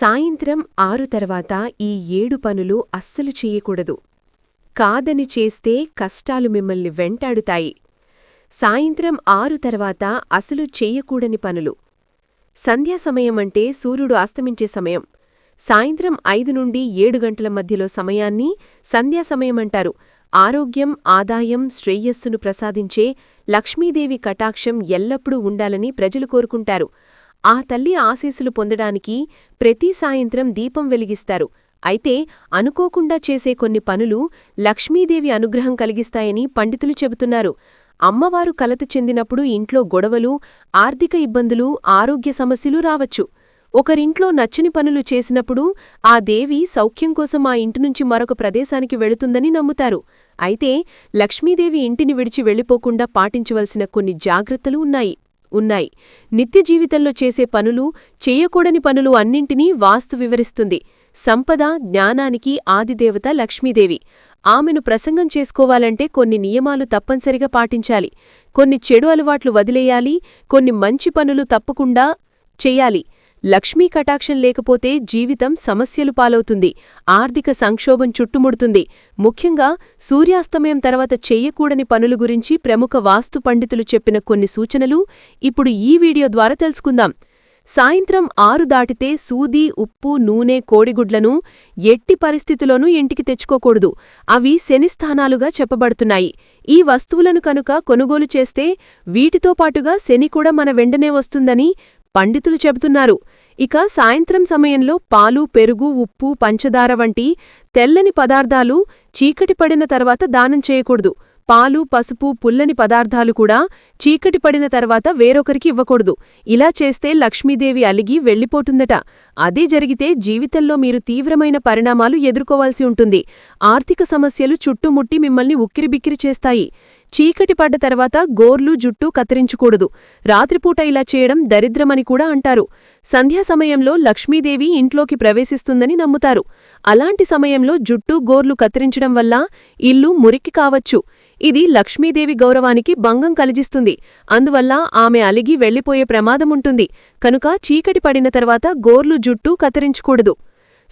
సాయంత్రం ఆరు తర్వాత ఈ ఏడు పనులు అస్సలు చెయ్యకూడదు కాదని చేస్తే కష్టాలు మిమ్మల్ని వెంటాడుతాయి. సాయంత్రం ఆరు తర్వాత అసలు చెయ్యకూడని పనులు. సంధ్యాసమయమంటే సూర్యుడు అస్తమించే సమయం. సాయంత్రం ఐదు నుండి ఏడు గంటల మధ్యలో సమయాన్ని సంధ్యా సమయమంటారు ఆరోగ్యం ఆదాయం శ్రేయస్సును ప్రసాదించే లక్ష్మీదేవి కటాక్షం ఎల్లప్పుడూ ఉండాలని ప్రజలు కోరుకుంటారు. ఆ తల్లి ఆశీస్సులు పొందడానికి ప్రతి సాయంత్రం దీపం వెలిగిస్తారు. అయితే అనుకోకుండా చేసే కొన్ని పనులు లక్ష్మీదేవి అనుగ్రహం కలిగిస్తాయని పండితులు చెబుతున్నారు. అమ్మవారు కలత చెందినప్పుడు ఇంట్లో గొడవలు ఆర్థిక ఇబ్బందులు ఆరోగ్య సమస్యలు రావచ్చు. ఒకరింట్లో నచ్చని పనులు చేసినప్పుడు ఆ దేవి సౌఖ్యం కోసం ఆ ఇంటి నుంచి మరొక ప్రదేశానికి వెళుతుందని నమ్ముతారు. అయితే లక్ష్మీదేవి ఇంటిని విడిచి వెళ్ళిపోకుండా పాటించవలసిన కొన్ని జాగ్రత్తలు ఉన్నాయి. ఉన్నాయి. నిత్య జీవితంలో చేసే పనులు చేయకూడని పనులు అన్నింటినీ వాస్తు వివరిస్తుంది. సంపద జ్ఞానానికి ఆదిదేవత లక్ష్మీదేవి. ఆమెను ప్రసంగం చేసుకోవాలంటే కొన్ని నియమాలు తప్పనిసరిగా పాటించాలి. కొన్ని చెడు అలవాట్లు వదిలేయాలి. కొన్ని మంచి పనులు తప్పకుండా చెయ్యాలి లక్ష్మీ కటాక్షం లేకపోతే జీవితం సమస్యలు పాలవుతుంది. ఆర్థిక సంక్షోభం చుట్టుముడుతుంది. ముఖ్యంగా సూర్యాస్తమయం తర్వాత చెయ్యకూడని పనుల గురించి ప్రముఖ వాస్తు పండితులు చెప్పిన కొన్ని సూచనలు ఇప్పుడు ఈ వీడియో ద్వారా తెలుసుకుందాం. సాయంత్రం ఆరు దాటితే సూది ఉప్పు నూనె కోడిగుడ్లను ఎట్టి పరిస్థితిలోనూ ఇంటికి తెచ్చుకోకూడదు. అవి శనిస్థానాలుగా చెప్పబడుతున్నాయి. ఈ వస్తువులను కనుక కొనుగోలు చేస్తే వీటితో పాటుగా శని కూడా మన వెంటనే వస్తుందని పండితులు చెబుతున్నారు. ఇక సాయంత్రం సమయంలో పాలు పెరుగు ఉప్పు పంచదార వంటి తెల్లని పదార్థాలు చీకటి పడిన తర్వాత దానం చేయకూడదు. పాలు పసుపు పుల్లని పదార్థాలు కూడా చీకటి పడిన తర్వాత వేరొకరికి ఇవ్వకూడదు. ఇలా చేస్తే లక్ష్మీదేవి అలిగి వెళ్ళిపోతుందట. అదే జరిగితే జీవితంలో మీరు తీవ్రమైన పరిణామాలు ఎదుర్కోవాల్సి ఉంటుంది. ఆర్థిక సమస్యలు చుట్టుముట్టి మిమ్మల్ని ఉక్కిరిబిక్కిరి చేస్తాయి. చీకటి పడ్డ తర్వాత గోర్లు జుట్టు కత్తిరించకూడదు. రాత్రిపూట ఇలా చేయడం దరిద్రమని కూడా అంటారు. సంధ్యా సమయంలో లక్ష్మీదేవి ఇంట్లోకి ప్రవేశిస్తుందని నమ్ముతారు. అలాంటి సమయంలో జుట్టు గోర్లు కత్తిరించడం వల్ల ఇల్లు మురికి కావచ్చు. ఇది లక్ష్మీదేవి గౌరవానికి భంగం కలిగిస్తుంది. అందువల్ల ఆమె అలిగి వెళ్ళిపోయే ప్రమాదముంటుంది. కనుక చీకటి పడిన తర్వాత గోర్లు జుట్టు కత్తిరించకూడదు.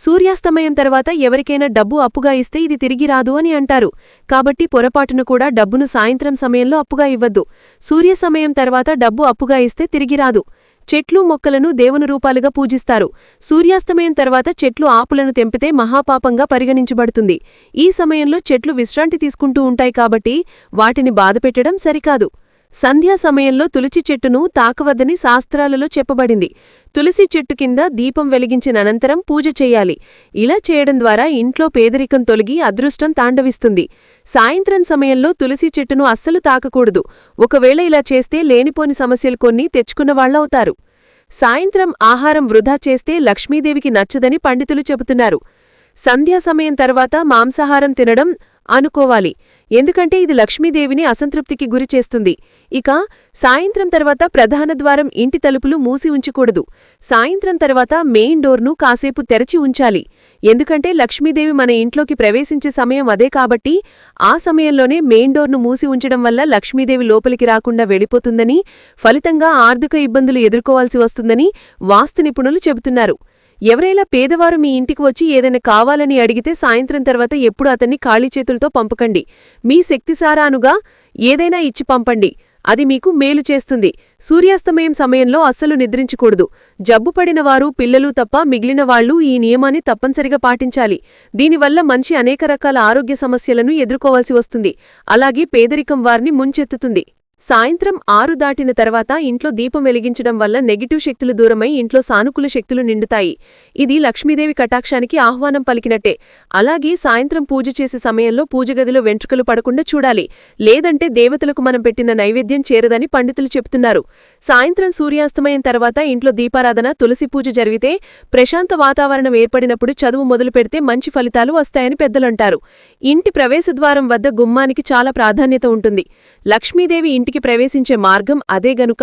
సూర్యాస్తమయం తర్వాత ఎవరికైనా డబ్బు అప్పుగా ఇస్తే ఇది తిరిగి రాదు అని అంటారు. కాబట్టి పొరపాటును కూడా డబ్బును సాయంత్రం సమయంలో అప్పుగా ఇవ్వద్దు. సూర్య సమయం తర్వాత డబ్బు అప్పుగా ఇస్తే తిరిగి రాదు. చెట్లు మొక్కలను దేవుని రూపాలుగా పూజిస్తారు. సూర్యాస్తమయం తర్వాత చెట్లు ఆపులను తెంపితే మహాపాపంగా పరిగణించబడుతుంది. ఈ సమయంలో చెట్లు విశ్రాంతి తీసుకుంటూ ఉంటాయి కాబట్టి వాటిని బాధపెట్టడం సరికాదు. సంధ్యా సమయంలో తులసి చెట్టును తాకవద్దని శాస్త్రాలలో చెప్పబడింది. తులసి చెట్టు కింద దీపం వెలిగించిన అనంతరం పూజ చేయాలి. ఇలా చేయడం ద్వారా ఇంట్లో పేదరికం తొలగి అదృష్టం తాండవిస్తుంది. సాయంత్రం సమయంలో తులసి చెట్టును అస్సలు తాకకూడదు. ఒకవేళ ఇలా చేస్తే లేనిపోని సమస్యలు కొన్ని తెచ్చుకున్నవాళ్ళవుతారు సాయంత్రం ఆహారం వృధా చేస్తే లక్ష్మీదేవికి నచ్చదని పండితులు చెబుతున్నారు. సంధ్యా సమయం తర్వాత మాంసాహారం తినడం అనుకోవాలి. ఎందుకంటే ఇది లక్ష్మీదేవిని అసంతృప్తికి గురిచేస్తుంది ఇక సాయంత్రం తర్వాత ప్రధాన ద్వారం ఇంటి తలుపులు మూసి ఉంచకూడదు. సాయంత్రం తర్వాత మెయిన్ డోర్ను కాసేపు తెరచి ఉంచాలి. ఎందుకంటే లక్ష్మీదేవి మన ఇంట్లోకి ప్రవేశించే సమయం అదే కాబట్టి ఆ సమయంలోనే మెయిన్ డోర్ను మూసి ఉంచడం వల్ల లక్ష్మీదేవి లోపలికి రాకుండా వెళ్ళిపోతుందని ఫలితంగా ఆర్థిక ఇబ్బందులు ఎదుర్కోవాల్సి వస్తుందని వాస్తు నిపుణులు చెబుతున్నారు. ఎవరైనా పేదవారు మీ ఇంటికి వచ్చి ఏదైనా కావాలని అడిగితే సాయంత్రం తర్వాత ఎప్పుడు అతన్ని ఖాళీ చేతులతో పంపకండి. మీ శక్తిసారానుగా ఏదైనా ఇచ్చి పంపండి. అది మీకు మేలు చేస్తుంది. సూర్యాస్తమయం సమయంలో అస్సలు నిద్రించకూడదు. జబ్బుపడిన వారు పిల్లలు తప్ప మిగిలిన వాళ్ళు ఈ నియమాన్ని తప్పనిసరిగా పాటించాలి. దీనివల్ల మనిషి అనేక రకాల ఆరోగ్య సమస్యలను ఎదుర్కోవాల్సి వస్తుంది. అలాగే పేదరికం వారిని ముంచెత్తుతుంది. సాయంత్రం ఆరు దాటిన తర్వాత ఇంట్లో దీపం వెలిగించడం వల్ల నెగిటివ్ శక్తులు దూరమై ఇంట్లో సానుకూల శక్తులు నిండుతాయి. ఇది లక్ష్మీదేవి కటాక్షానికి ఆహ్వానం పలికినట్టే. అలాగే సాయంత్రం పూజ చేసే సమయంలో పూజగదిలో వెంట్రుకలు పడకుండా చూడాలి. లేదంటే దేవతలకు మనం పెట్టిన నైవేద్యం చేరదని పండితులు చెప్తున్నారు. సాయంత్రం సూర్యాస్తమయం తర్వాత ఇంట్లో దీపారాధన తులసి పూజ జరిగితే ప్రశాంత వాతావరణం ఏర్పడినప్పుడు చదువు మొదలు పెడితే మంచి ఫలితాలు వస్తాయని పెద్దలంటారు. ఇంటి ప్రవేశద్వారం వద్ద గుమ్మానికి చాలా ప్రాధాన్యత ఉంటుంది. లక్ష్మీదేవి ఇంటి ఇంటికి ప్రవేశించే మార్గం అదే గనుక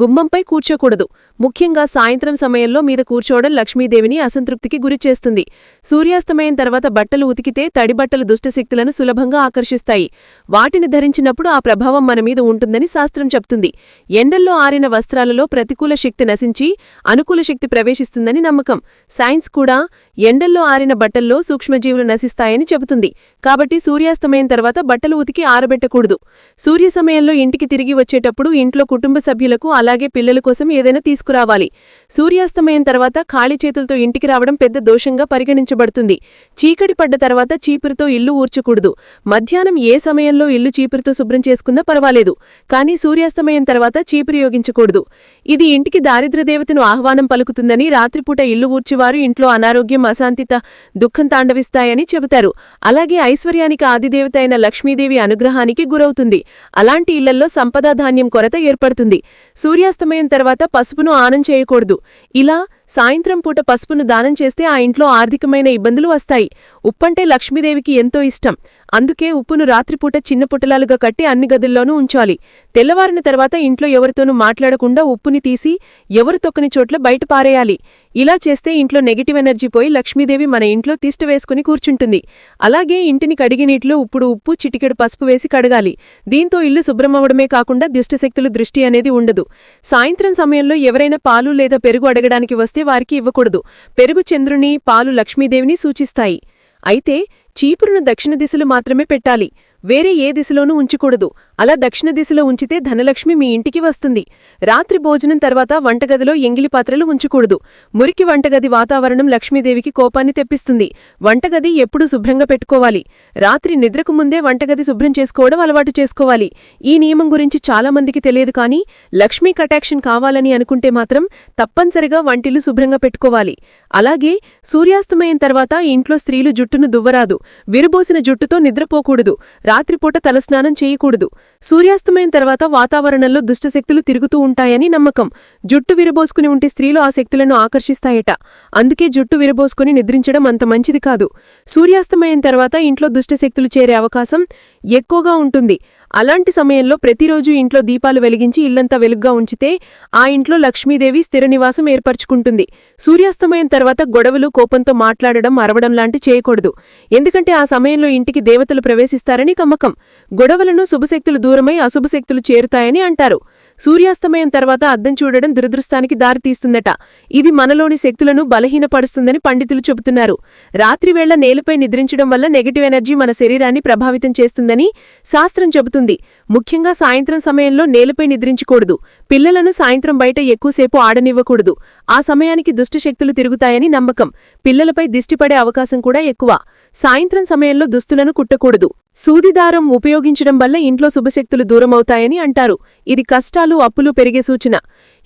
గుమ్మంపై కూర్చోకూడదు. ముఖ్యంగా సాయంత్రం సమయంలో మీద కూర్చోవడం లక్ష్మీదేవిని అసంతృప్తికి గురిచేస్తుంది సూర్యాస్తమయం తర్వాత బట్టలు ఉతికితే తడి బట్టలు దుష్టశక్తులను సులభంగా ఆకర్షిస్తాయి. వాటిని ధరించినప్పుడు ఆ ప్రభావం మన మీద ఉంటుందని శాస్త్రం చెప్తుంది. ఎండల్లో ఆరిన వస్త్రాలలో ప్రతికూల శక్తి నశించి అనుకూల శక్తి ప్రవేశిస్తుందని నమ్మకం. సైన్స్ కూడా ఎండల్లో ఆరిన బట్టల్లో సూక్ష్మజీవులు నశిస్తాయని చెబుతుంది. కాబట్టి సూర్యాస్తమయం తర్వాత బట్టలు ఉతికి ఆరబెట్టకూడదు. సూర్య సమయంలో ఇంటికి తిరిగి వచ్చేటప్పుడు ఇంట్లో కుటుంబ సభ్యులకు అలాగే పిల్లల కోసం ఏదైనా తీసుకురావాలి. సూర్యాస్తమయం తర్వాత ఖాళీ చేతులతో ఇంటికి రావడం పెద్ద దోషంగా పరిగణించబడుతుంది. చీకటి పడ్డ తర్వాత చీపురుతో ఇల్లు ఊర్చకూడదు మధ్యాహ్నం ఏ సమయంలో ఇల్లు చీపురుతో శుభ్రం చేసుకున్నా పర్వాలేదు. కానీ సూర్యాస్తమయం తర్వాత చీపురు యోగించకూడదు. ఇది ఇంటికి దారిద్ర్యదేవతను ఆహ్వానం పలుకుతుందని రాత్రిపూట ఇల్లు ఊర్చివారు ఇంట్లో అనారోగ్యం అశాంతిత దుఃఖం తాండవిస్తాయని చెబుతారు. అలాగే ఐశ్వర్యానికి ఆదిదేవత అయిన లక్ష్మీదేవి అనుగ్రహానికి గురవుతుంది. అలాంటి ఇళ్ళల్లో సంపదాధాన్యం కొరత ఏర్పడుతుంది. సూర్యాస్తమయం తర్వాత పసుపును ఆనం చేయకూడదు. ఇలా సాయంత్రం పూట పసుపును దానం చేస్తే ఆ ఇంట్లో ఆర్థికమైన ఇబ్బందులు వస్తాయి. ఉప్పంటే లక్ష్మీదేవికి ఎంతో ఇష్టం. అందుకే ఉప్పును రాత్రిపూట చిన్న పుటలాలుగా కట్టి అన్ని గదుల్లోనూ ఉంచాలి. తెల్లవారిన తర్వాత ఇంట్లో ఎవరితోనూ మాట్లాడకుండా ఉప్పుని తీసి ఎవరు తొక్కని చోట్ల బయట పారేయాలి. ఇలా చేస్తే ఇంట్లో నెగిటివ్ ఎనర్జీ పోయి లక్ష్మీదేవి మన ఇంట్లో తిష్టవేసుకుని కూర్చుంటుంది. అలాగే ఇంటిని కడిగి నీటిలో ఉప్పుడు ఉప్పు చిటికెడు పసుపు వేసి కడగాలి. దీంతో ఇల్లు శుభ్రమవడమే కాకుండా దుష్టశక్తులు దృష్టి అనేది ఉండదు. సాయంత్రం సమయంలో ఎవరైనా పాలు లేదా పెరుగు అడగడానికి వస్తే వారికి ఇవ్వకూడదు. పెరుగు చంద్రుని పాలు లక్ష్మీదేవిని సూచిస్తాయి. అయితే చీపురును దక్షిణ దిశలో మాత్రమే పెట్టాలి. వేరే ఏ దిశలోనూ ఉంచకూడదు. అలా దక్షిణ దిశలో ఉంచితే ధనలక్ష్మి మీ ఇంటికి వస్తుంది. రాత్రి భోజనం తర్వాత వంటగదిలో ఎంగిలి పాత్రలు ఉంచకూడదు. మురికి వంటగది వాతావరణం లక్ష్మీదేవికి కోపాన్ని తెప్పిస్తుంది. వంటగది ఎప్పుడూ శుభ్రంగా పెట్టుకోవాలి. రాత్రి నిద్రకు ముందే వంటగది శుభ్రం చేసుకోవడం అలవాటు చేసుకోవాలి. ఈ నియమం గురించి చాలామందికి తెలియదు కానీ లక్ష్మీ కటాక్షన్ కావాలని అనుకుంటే మాత్రం తప్పనిసరిగా వంటిల్లు శుభ్రంగా పెట్టుకోవాలి. అలాగే సూర్యాస్తమయం తర్వాత ఇంట్లో స్త్రీలు జుట్టును దువ్వరాదు. విరుబోసిన జుట్టుతో నిద్రపోకూడదు. రాత్రిపూట తలస్నానం చేయకూడదు. సూర్యాస్తమయం తర్వాత వాతావరణంలో దుష్టశక్తులు తిరుగుతూ ఉంటాయని నమ్మకం. జుట్టు విరబోసుకుని ఉంటే స్త్రీలు ఆ శక్తులను ఆకర్షిస్తాయట. అందుకే జుట్టు విరబోసుకుని నిద్రించడం అంత మంచిది కాదు. సూర్యాస్తమయం తర్వాత ఇంట్లో దుష్టశక్తులు చేరే అవకాశం ఎక్కువగా ఉంటుంది. అలాంటి సమయంలో ప్రతిరోజు ఇంట్లో దీపాలు వెలిగించి ఇల్లంతా వెలుగ్గా ఉంచితే ఆ ఇంట్లో లక్ష్మీదేవి స్థిర నివాసం ఏర్పరచుకుంటుంది. సూర్యాస్తమయం తర్వాత గొడవలు కోపంతో మాట్లాడడం అరవడం లాంటి చేయకూడదు. ఎందుకంటే ఆ సమయంలో ఇంటికి దేవతలు ప్రవేశిస్తారని కమ్మకం. గొడవలను శుభశక్తులు దూరమై అశుభశక్తులు చేరుతాయని అంటారు. సూర్యాస్తమయం తర్వాత అద్దం చూడడం దురదృష్టానికి దారితీస్తుందట ఇది మనలోని శక్తులను బలహీనపరుస్తుందని పండితులు చెబుతున్నారు. రాత్రివేళ నేలపై నిద్రించడం వల్ల నెగటివ్ ఎనర్జీ మన శరీరాన్ని ప్రభావితం చేస్తుందని శాస్త్రం చెబుతుంది. ముఖ్యంగా సాయంత్రం సమయంలో నేలపై నిద్రించకూడదు. పిల్లలను సాయంత్రం బయట ఎక్కువసేపు ఆడనివ్వకూడదు. ఆ సమయానికి దుష్టశక్తులు తిరుగుతాయని నమ్మకం. పిల్లలపై దిష్టిపడే అవకాశం కూడా ఎక్కువ. సాయంత్రం సమయంలో దుస్తులను కుట్టకూడదు. సూదిదారం ఉపయోగించడం వల్ల ఇంట్లో శుభశక్తులు దూరమవుతాయని అంటారు. ఇది కష్టాలు అప్పులు పెరిగే సూచన.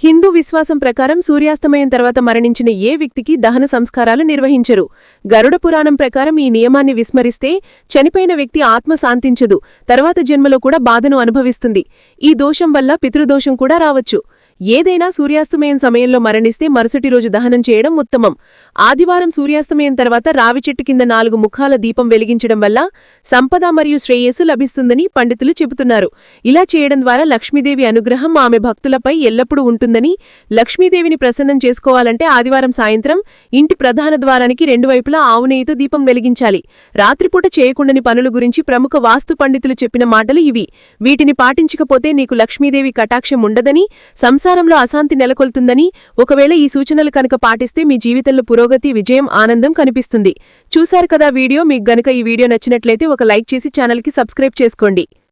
హిందూ విశ్వాసం ప్రకారం సూర్యాస్తమయం తర్వాత మరణించిన ఏ వ్యక్తికి దహన సంస్కారాలు నిర్వహించరు. గరుడ పురాణం ప్రకారం ఈ నియమాన్ని విస్మరిస్తే చనిపోయిన వ్యక్తి ఆత్మ శాంతించదు. తర్వాత జన్మలో కూడా బాధను అనుభవిస్తుంది. ఈ దోషం వల్ల పితృదోషం కూడా రావచ్చు. ఏదైనా సూర్యాస్తమయం సమయంలో మరణిస్తే మరుసటి రోజు దహనం చేయడం ఉత్తమం. ఆదివారం సూర్యాస్తమయం తర్వాత రావి చెట్టు కింద నాలుగు ముఖాల దీపం వెలిగించడం వల్ల సంపద మరియు శ్రేయస్సు లభిస్తుందని పండితులు చెబుతున్నారు. ఇలా చేయడం ద్వారా లక్ష్మీదేవి అనుగ్రహం ఆమె భక్తులపై ఎల్లప్పుడూ ఉంటుందని లక్ష్మీదేవిని ప్రసన్నం చేసుకోవాలంటే ఆదివారం సాయంత్రం ఇంటి ప్రధాన ద్వారానికి రెండు వైపులా ఆవునేయితో దీపం వెలిగించాలి. రాత్రిపూట చేయకుండని పనుల గురించి ప్రముఖ వాస్తు పండితులు చెప్పిన మాటలు ఇవి. వీటిని పాటించకపోతే నీకు లక్ష్మీదేవి కటాక్షం ఉండదని సంసారంలో అశాంతి నెలకొల్తుందని ఒకవేళ ఈ సూచనలు కనుక పాటిస్తే మీ జీవితంలో పురోగతి విజయం ఆనందం కనిపిస్తుంది. చూశారు కదా వీడియో? మీకు గనుక ఈ వీడియో నచ్చినట్లయితే ఒక లైక్ చేసి ఛానల్కి సబ్స్క్రైబ్ చేసుకోండి.